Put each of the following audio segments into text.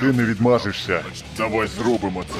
Ти не відмажешся. Давай зробимо це.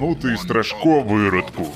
Ну ти страшко виродку.